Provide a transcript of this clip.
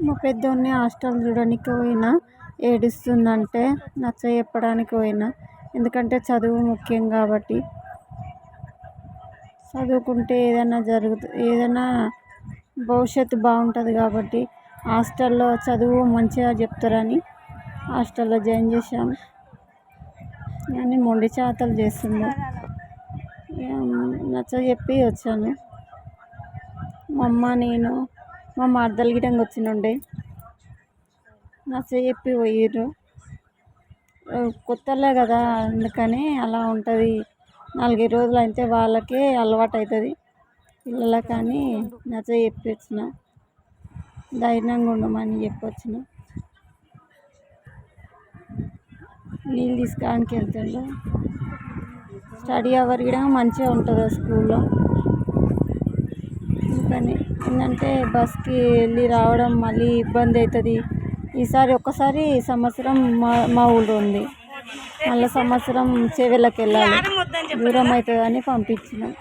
మా పెద్దోడిని హాస్టల్ చూడడానికి పోయినా ఏడుస్తుందంటే నచ్చ చెప్పడానికి పోయినా. ఎందుకంటే చదువు ముఖ్యం కాబట్టి. చదువుకుంటే ఏదైనా జరుగుతుంది ఏదైనా భవిష్యత్తు బాగుంటుంది కాబట్టి హాస్టల్లో చదువు మంచిగా చెప్తారని హాస్టల్లో జాయిన్ చేసాము కానీ మొండి చేష్టలు చేస్తుంది నచ్చచెప్పి వచ్చాను. మా అమ్మ నేను మా మరదలు గిట్ల వచ్చిండే నచ్చే చెప్పి పోయిర్రు. కొత్తలే కదా అందుకని అలా ఉంటుంది. నాలుగైదు రోజులు అయితే వాళ్ళకే అలవాటు అవుతుంది పిల్లల పిల్లలకని నచ్చచెప్పి వచ్చిన ధైర్యంగా ఉండమని చెప్పి వచ్చిన. నీళ్ళు తీసుకురావడానికి వెళ్తుండ్రు స్టడీ అవర్ కూడా మంచిగా ఉంటుంది ఆ స్కూల్లో. అందుకని ఏంటంటే బస్కి వెళ్ళి రావడం మళ్ళీ ఇబ్బంది అవుతుంది. ఈసారి ఒక్కసారి సంవత్సరం మా మా ఊళ్ళో ఉంది. మళ్ళీ సంవత్సరం చేవెళ్ళకి వెళ్ళాలి దూరం అవుతుందని పంపించినాం.